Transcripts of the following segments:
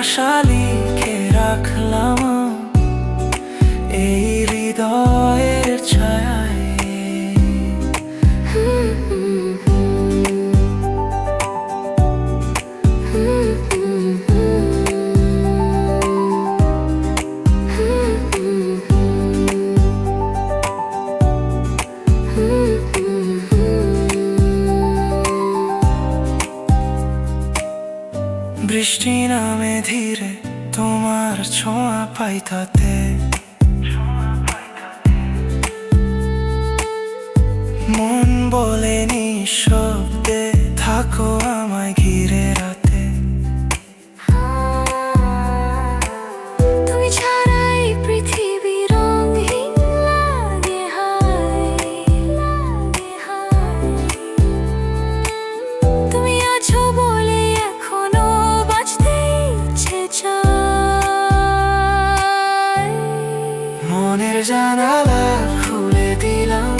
ভালোবাসা বৃষ্টি নামে ধীরে তোমার ছোঁয়া পাই তাতে। মন বলে নিঃশব্দে থাকো আমায় ঘিরে। জানালা খুলে দিলাম।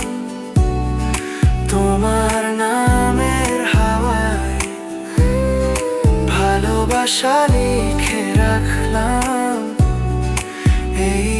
তোমার নামের হাওয়ায় ভালোবাসা লিখে রাখলাম। এই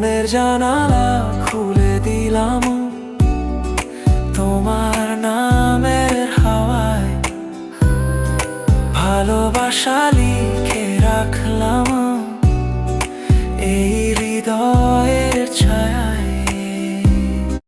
মনের জানালা খুলে দিলাম। তোমার নামের হাওয়ায় ভালোবাসা লিখে রাখলাম। এই হৃদয়